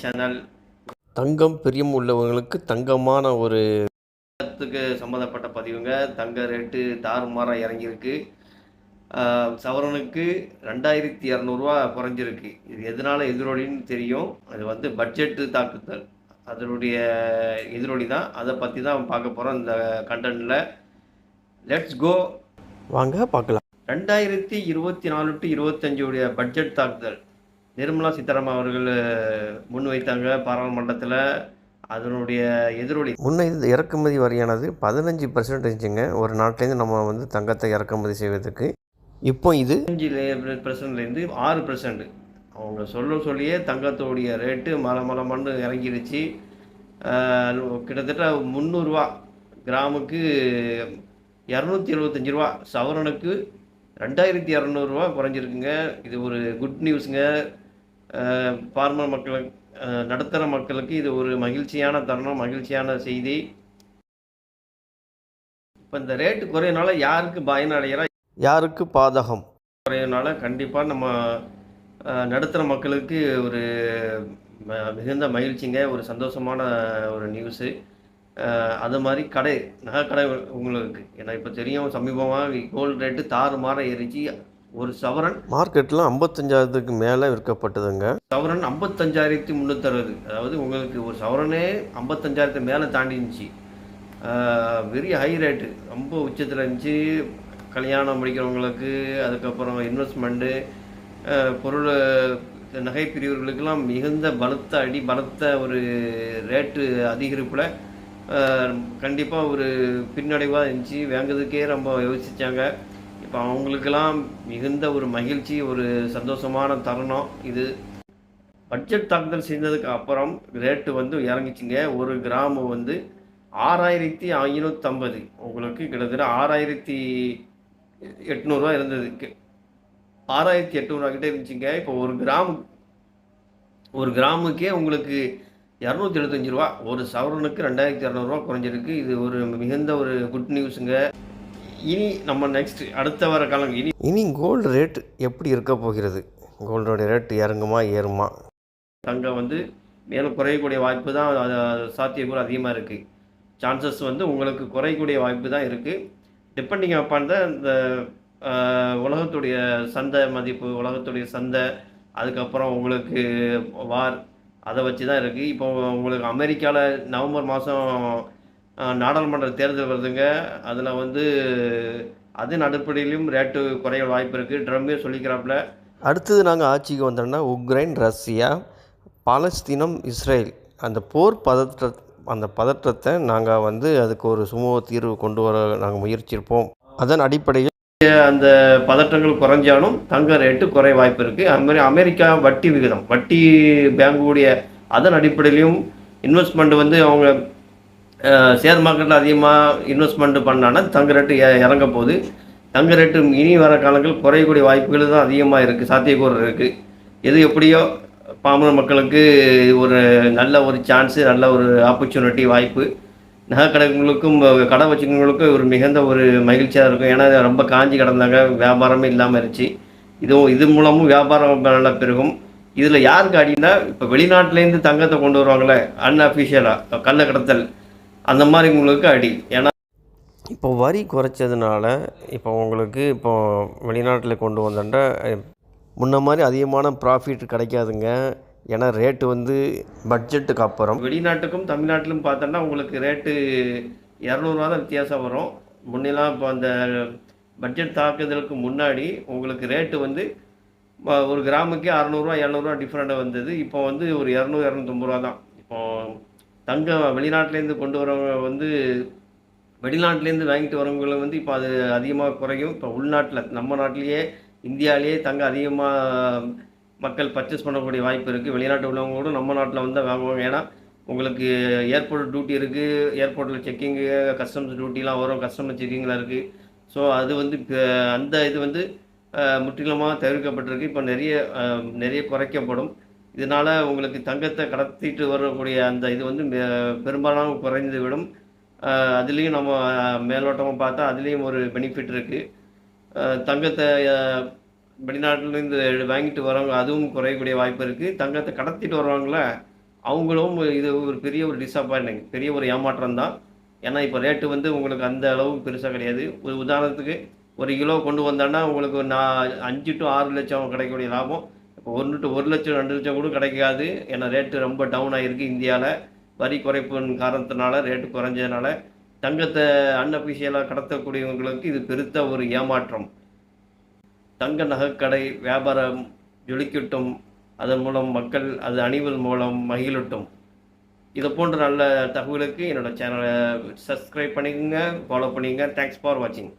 Channel தங்கம் பிரியம் உள்ளவங்களுக்கு தங்கமான ஒரு த்துக்கு சம்மந்தப்பட்ட பதிவுங்க. தங்க ரேட்டு தாறுமாறாக இறங்கியிருக்கு. சவரனுக்கு ரெண்டாயிரத்தி இரநூறுவா குறைஞ்சிருக்கு. இது எதனால எதிரொலின்னு தெரியும். அது வந்து பட்ஜெட்டு தாக்குதல். அதனுடைய எதிரொலி தான். அதை பற்றி தான் பார்க்க போகிறோம் இந்த கண்டென்ட்டில் லெட்ஸ் கோ வாங்க பார்க்கலாம். ரெண்டாயிரத்தி இருபத்தி நாலு டு இருபத்தஞ்சுடைய பட்ஜெட் தாக்குதல். நிர்மலா சீதாராமன் அவர்கள் முன்வைத்தாங்க பாராளுமன்றத்தில் அதனுடைய எதிரொலி. முன்ன இறக்குமதி வரியானது பதினஞ்சு பர்சன்டேஜுங்க ஒரு நாட்டிலேருந்து நம்ம வந்து தங்கத்தை இறக்குமதி செய்வதற்கு. இப்போ இது அஞ்சு பர்சன்ட்லேருந்து ஆறு பர்சன்ட் அவங்க சொல்ல சொல்லியே தங்கத்தோடைய ரேட்டு மலை மலை மண்ணு இறங்கிடுச்சு கிட்டத்தட்ட முந்நூறுரூவா கிராமுக்கு இரநூத்தி எழுபத்தஞ்சி ரூபா. சவரனுக்கு ரெண்டாயிரத்தி இரநூறுவா குறைஞ்சிருக்குங்க. இது ஒரு குட் நியூஸுங்க ஃபார்மர் மக்களுக்கு நடுத்தர மக்களுக்கு இது ஒரு மகிழ்ச்சியான தருணம் மகிழ்ச்சியான செய்தி. இப்போ இந்த ரேட்டு குறையனால யாருக்கு பயனடைகிறா யாருக்கு பாதகம்? குறையனால கண்டிப்பாக நம்ம நடுத்தர மக்களுக்கு ஒரு மிகுந்த மகிழ்ச்சிங்க. ஒரு சந்தோஷமான ஒரு நியூஸு அது மாதிரி கடை நகை கடை உங்களுக்கு. ஏன்னா இப்போ தெரியும் சமீபமாக கோல்டு ரேட்டு தாறு மாற ஏறிச்சு. ஒரு சவரன். மார்க்கெட்டில் ஐம்பத்தஞ்சாயிரத்துக்கு மேலே விற்கப்பட்டதுங்க. சவரன் ஐம்பத்தஞ்சாயிரத்தி முந்நூற்றறுபது அதாவது உங்களுக்கு ஒரு சவரனே ஐம்பத்தஞ்சாயிரத்து மேலே தாண்டிருந்துச்சு. வெரி ஹை ரேட்டு ரொம்ப உச்சத்தில் இருந்துச்சு. கல்யாணம் முடிக்கிறவங்களுக்கு அதுக்கப்புறம் இன்வெஸ்ட்மெண்ட்டு பொருள் நகை பிரிவுகளுக்கெல்லாம் மிகுந்த பலத்த அடி பலத்த ஒரு ரேட்டு அதிகரிப்பில் கண்டிப்பாக ஒரு பின்னடைவாக இருந்துச்சு. வாங்குறதுக்கே ரொம்ப யோசித்தாங்க இப்போ அவங்களுக்கெல்லாம் மிகுந்த ஒரு மகிழ்ச்சி ஒரு சந்தோஷமான தருணம் இது. பட்ஜெட் தாக்குதல் செய்ததுக்கு அப்புறம் ரேட்டு வந்து இறங்கிச்சிங்க. ஒரு கிராமு வந்து ஆறாயிரத்தி ஐநூற்றம்பது உங்களுக்கு கிட்டத்தட்ட ஆறாயிரத்தி எட்நூறுரூவா இருந்ததுக்கு ஆறாயிரத்தி எட்நூறுவா கிட்டே இருந்துச்சுங்க. இப்போ ஒரு கிராமு ஒரு கிராமுக்கே உங்களுக்கு இரநூத்தி எழுபத்தஞ்சு ரூபா. ஒரு சவரனுக்கு ரெண்டாயிரத்தி இரநூறுவா குறைஞ்சிருக்கு. இது ஒரு மிகுந்த ஒரு குட் நியூஸுங்க இனி நம்ம நெக்ஸ்ட் அடுத்த வர காலம் இனி இனி கோல்டு ரேட் எப்படி இருக்க போகிறது? கோல்டோட ரேட் இறங்குமா ஏறுமா? தங்கம் வந்து மேலும் குறையக்கூடிய வாய்ப்பு தான் சாத்தியக்கூறு அதிகமாக இருக்குது சான்சஸ் வந்து உங்களுக்கு குறையக்கூடிய வாய்ப்பு தான் இருக்குது டிபெண்டிங் அப்பான் தான் இந்த உலகத்துடைய சந்தை மதிப்பு உலகத்துடைய சந்தை அதுக்கப்புறம் உங்களுக்கு வார் அதை வச்சு தான் இருக்குது இப்போ உங்களுக்கு அமெரிக்காவில் நவம்பர் மாதம் நாடாளுமன்ற தேர்தல் வருதுங்க. அதில் வந்து அதன் அடிப்படையிலும் ரேட்டு குறைய வாய்ப்பு இருக்குது ட்ரம்மே சொல்லிக்கிறாப்புல. அடுத்தது நாங்கள் ஆட்சிக்கு வந்தோம்னா உக்ரைன் ரஷ்யா பாலஸ்தீனம் இஸ்ரேல். அந்த போர் பதற்ற அந்த பதற்றத்தை நாங்கள் வந்து அதுக்கு ஒரு சுமூக தீர்வு கொண்டு வர நாங்கள் முயற்சிப்போம். அதன் அடிப்படையில் அந்த பதற்றங்கள் குறைஞ்சாலும் தங்க ரேட்டு குறைய வாய்ப்பு இருக்குது அது மாதிரி அமெரிக்கா வட்டி விகிதம் வட்டி பேங்குடைய அதன் அடிப்படையிலையும் இன்வெஸ்ட்மெண்ட் வந்து அவங்க ஷேர் மார்க்கெட்டில் அதிகமாக இன்வெஸ்ட்மெண்ட் பண்ணாங்கன்னா தங்க ரேட்டு இறங்க போகுது. தங்க ரேட்டு இனி வர காலங்கள் குறையக்கூடிய வாய்ப்புகள் தான் அதிகமாக இருக்குது சாத்தியக்கூறு இருக்குது எது எப்படியோ பாமர மக்களுக்கு ஒரு நல்ல ஒரு சான்ஸு நல்ல ஒரு ஆப்பர்ச்சுனிட்டி வாய்ப்பு. நகை கடைகளுக்கும் கடை வச்சுக்கிறவங்களுக்கும் ஒரு மிகுந்த ஒரு மகிழ்ச்சியாக இருக்கும். ஏன்னா ரொம்ப காஞ்சி கிடந்தாங்க வியாபாரமே இல்லாமல் இருந்துச்சு. இதுவும் இது மூலமும் வியாபாரம் நல்லா பெருகும். இதில் யாருக்கு அடின்னா இப்போ வெளிநாட்டிலேருந்து தங்கத்தை கொண்டு வருவாங்களே அன்அஃபிஷியலாக கள்ள கடத்தல் அந்த மாதிரி உங்களுக்கு அடி. ஏன்னா இப்போ வரி குறைச்சதுனால இப்போ உங்களுக்கு இப்போ வெளிநாட்டில் கொண்டு வந்தோம்னா முன்ன மாதிரி அதிகமான ப்ராஃபிட் கிடைக்காதுங்க. ஏன்னா ரேட்டு வந்து பட்ஜெட்டுக்கு அப்புறம். வெளிநாட்டுக்கும் தமிழ்நாட்டிலும் பார்த்தோன்னா உங்களுக்கு ரேட்டு இரநூறுவா தான் வித்தியாசம் வரும். முன்னெல்லாம் இப்போ அந்த பட்ஜெட் தாக்குதலுக்கு முன்னாடி உங்களுக்கு ரேட்டு வந்து ஒரு கிராமுக்கே அறநூறுவா இரநூறுவா டிஃப்ரெண்ட்டாக வந்தது. இப்போ வந்து ஒரு இரநூறு இரநூத்தொம்பது ரூபா தான் இப்போ தங்கம் வெளிநாட்டிலேருந்து கொண்டு வரவங்க வந்து வெளிநாட்டிலேருந்து வாங்கிட்டு வரவங்களை வந்து இப்போ அது அதிகமாக குறையும். இப்போ உள்நாட்டில் நம்ம நாட்டிலேயே இந்தியாவிலேயே தங்கம் அதிகமாக மக்கள் பர்ச்சேஸ் பண்ணக்கூடிய வாய்ப்பு இருக்குது வெளிநாட்டு உள்ளவங்க கூட நம்ம நாட்டில் வந்து வாங்குவாங்க. ஏன்னா உங்களுக்கு ஏர்போர்ட் டியூட்டி இருக்குது ஏர்போர்ட்டில் செக்கிங்கு கஸ்டம்ஸ் டியூட்டிலாம் வரும். கஸ்டமர் செக்கிங்லாம் இருக்குது ஸோ அது வந்து அந்த இது வந்து முற்றிலுமாக தவிர்க்கப்பட்டிருக்கு. இப்போ நிறைய நிறைய குறைக்கப்படும். இதனால் உங்களுக்கு தங்கத்தை கடத்திட்டு வரக்கூடிய அந்த இது வந்து பெரும்பாலும் பெரும்பாலான குறைந்து விடும். அதுலேயும் நம்ம மேலோட்டமாக பார்த்தா அதுலேயும் ஒரு பெனிஃபிட் இருக்குது தங்கத்தை வெளிநாட்டிலேருந்து வாங்கிட்டு வரவங்க அதுவும் குறையக்கூடிய வாய்ப்பு இருக்குது தங்கத்தை கடத்திட்டு வர்றவங்கள அவங்களும் இது ஒரு பெரிய ஒரு டிசப்பாயின்மெண்ட் பெரிய ஒரு ஏமாற்றம் தான். ஏன்னா இப்போ ரேட்டு வந்து உங்களுக்கு அந்த அளவு பெருசாக கிடையாது. ஒரு உதாரணத்துக்கு ஒரு கிலோ கொண்டு வந்தோன்னா உங்களுக்கு நான் அஞ்சு டு ஆறு லட்சம் கிடைக்கக்கூடிய லாபம். இப்போ ஒன்று டு ஒரு லட்சம் ரெண்டு லட்சம் கூட கிடைக்காது. ஏன்னா ரேட்டு ரொம்ப டவுன் ஆகிருக்கு இந்தியாவில் வரி குறைப்பின் காரணத்தினால ரேட்டு குறைஞ்சதுனால தங்கத்தை அன்அபிஷியலாக கடத்தக்கூடியவங்களுக்கு இது பெருத்த ஒரு ஏமாற்றம். தங்க நகைக்கடை வியாபாரம் ஜொலிக்கட்டும். அதன் மூலம் மக்கள் அது அணிவதன் மூலம் மகிழட்டும். இதை போன்ற நல்ல தகவலுக்கு என்னோடய சேனலை சப்ஸ்கிரைப் பண்ணிக்கோங்க ஃபாலோ பண்ணிக்கங்க. தேங்க்ஸ் ஃபார் வாட்சிங்